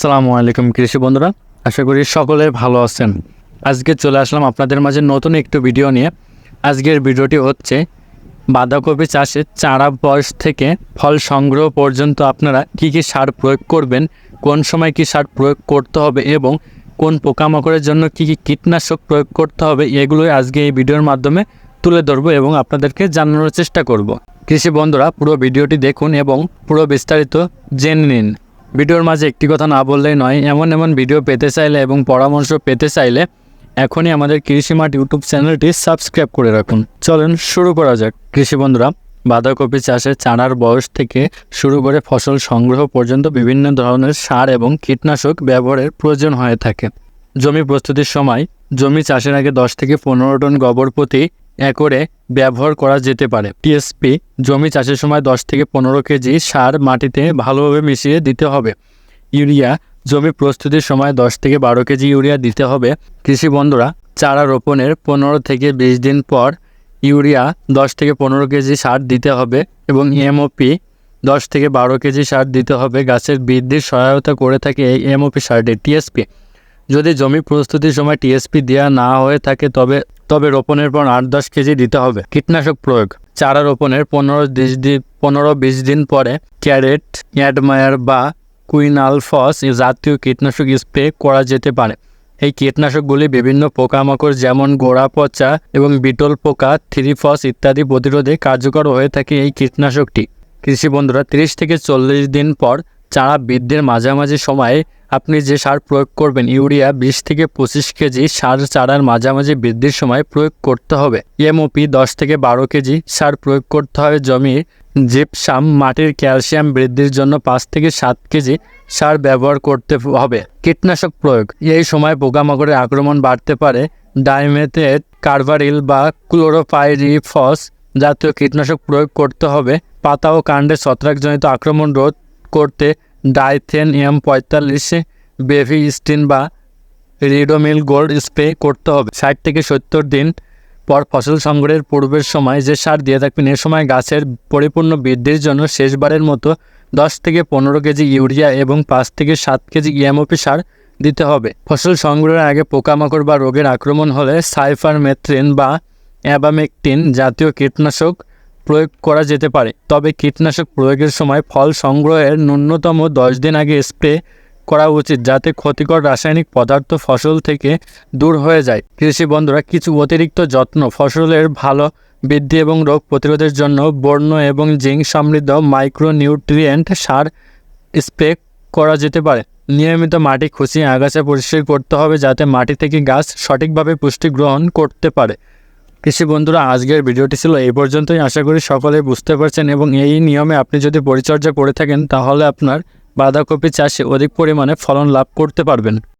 আসসালামু আলাইকুম কৃষি বন্ধুরা, আশা করি সকলে ভালো আছেন। আজকে চলে আসলাম আপনাদের মাঝে নতুন একটু ভিডিও নিয়ে। আজকের ভিডিওটি হচ্ছে, বাঁধাকপি চাষে চারা বয়স থেকে ফল সংগ্রহ পর্যন্ত আপনারা কি কি সার প্রয়োগ করবেন, কোন সময় কি সার প্রয়োগ করতে হবে এবং কোন পোকামাকড়ের জন্য কি কি কীটনাশক প্রয়োগ করতে হবে, এগুলোই আজকে এই ভিডিওর মাধ্যমে তুলে ধরবো এবং আপনাদেরকে জানানোর চেষ্টা করব। কৃষি বন্ধুরা, পুরো ভিডিওটি দেখুন এবং পুরো বিস্তারিত জেনে নিন। ভিডিওর মাঝে একটি কথা না বললেই নয়, এমন এমন ভিডিও পেতে চাইলে এবং পরামর্শ পেতে চাইলে এখনই আমাদের কৃষি মাঠ ইউটিউব চ্যানেলটি সাবস্ক্রাইব করে রাখুন। চলেন শুরু করা যাক। কৃষি বন্ধুরা, বাঁধাকপি চাষে চারার বয়স থেকে শুরু করে ফসল সংগ্রহ পর্যন্ত বিভিন্ন ধরনের সার এবং কীটনাশক ব্যবহারের প্রয়োজন হয়ে থাকে। জমি প্রস্তুতির সময় জমি চাষের আগে দশ থেকে পনেরো টন গোবর প্রতি একরে ব্যবহার করা যেতে পারে। টিএসপি, জমি চাষের সময় দশ থেকে পনেরো কেজি সার মাটিতে ভালোভাবে মিশিয়ে দিতে হবে। ইউরিয়া, জমি প্রস্তুতির সময় দশ থেকে বারো কেজি ইউরিয়া দিতে হবে। কৃষি বন্ধুরা, চারা রোপণের পনেরো থেকে বিশ দিন পর ইউরিয়া দশ থেকে পনেরো কেজি সার দিতে হবে এবং এমওপি দশ থেকে বারো কেজি সার দিতে হবে। গাছের বৃদ্ধির সহায়তা করে থাকে এই এমওপি সারটি, টিএসপি। যদি জমি প্রস্তুতির সময় টিএসপি দেওয়া না হয়ে থাকে, তবে তবে রোপণের পর আট দশ কেজি দিতে হবে। কীটনাশক প্রয়োগ। চারা রোপণের পনেরো বিশ দিন পনেরো বিশ দিন পরে ক্যারেট অ্যাডমায়ার বা কুইনালফস জাতীয় কীটনাশক স্প্রে করা যেতে পারে। এই কীটনাশকগুলি বিভিন্ন পোকামাকড় যেমন গোড়া পচা এবং বিটল পোকা, থ্রিফস ইত্যাদি প্রতিরোধে কার্যকর হয়ে থাকে এই কীটনাশকটি। কৃষি বন্ধুরা, তিরিশ থেকে চল্লিশ দিন পর চারা বৃদ্ধির মাঝামাঝি সময়ে আপনি যে সার প্রয়োগ করবেন, ইউরিয়া বিশ থেকে পঁচিশ কেজি, সার চারার মাঝামাঝি বৃদ্ধির সময় প্রয়োগ করতে হবে। এমওপি দশ থেকে বারো কেজি সার প্রয়োগ করতে হবে জমির জিপসাম মাটির ক্যালসিয়াম বৃদ্ধির জন্য পাঁচ থেকে সাত কেজি সার ব্যবহার করতে হবে। কীটনাশক প্রয়োগ। এই সময় পোকামাকড়ের আক্রমণ বাড়তে পারে। ডাইমেথেট কার্ভারিল বা ক্লোরোপাইরিফস জাতীয় কীটনাশক প্রয়োগ করতে হবে। পাতা ও কাণ্ডে ছত্রাকজনিত আক্রমণ রোধ করতে ডাইথেন এম পঁয়তাল্লিশে বেভি স্টিন বা রিডোমিল গোল্ড স্প্রে করতে হবে। ষাট থেকে সত্তর দিন পর ফসল সংগ্রহের পূর্বের সময় যে সার দিয়ে থাকবেন, এ সময় গাছের পরিপূর্ণ বৃদ্ধির জন্য শেষবারের মতো দশ থেকে পনেরো কেজি ইউরিয়া এবং পাঁচ থেকে সাত কেজি ইএমওপি সার দিতে হবে। ফসল সংগ্রহের আগে পোকামাকড় বা রোগের আক্রমণ হলে সাইফারমেথ্রিন বা অ্যাবামেকটিন জাতীয় কীটনাশক প্রয়োগ করা যেতে পারে। তবে কীটনাশক প্রয়োগের সময় ফল সংগ্রহের ন্যূনতম দশ দিন আগে স্প্রে করা উচিত, যাতে ক্ষতিকর রাসায়নিক পদার্থ ফসল থেকে দূর হয়ে যায়। কৃষি বন্ধুরা, কিছু অতিরিক্ত যত্ন ফসলের ভালো বৃদ্ধি এবং রোগ প্রতিরোধের জন্য বর্ণ এবং জিঙ্ক সমৃদ্ধ মাইক্রোনিউট্রিয়েন্ট সার স্প্রে করা যেতে পারে। নিয়মিত মাটি খুঁচিয়ে আগাছা পরিষ্কার করতে হবে, যাতে মাটি থেকে গাছ সঠিকভাবে পুষ্টি গ্রহণ করতে পারে। কৃষি বন্ধুরা, আজকের ভিডিওটি ছিল এই পর্যন্তই। আশা করি সকলে বুঝতে পারছেন এবং এই নিয়মে আপনি যদি পরিচর্যা করে থাকেন, তাহলে আপনার বাঁধাকপি চাষে অধিক পরিমাণে ফলন লাভ করতে পারবেন।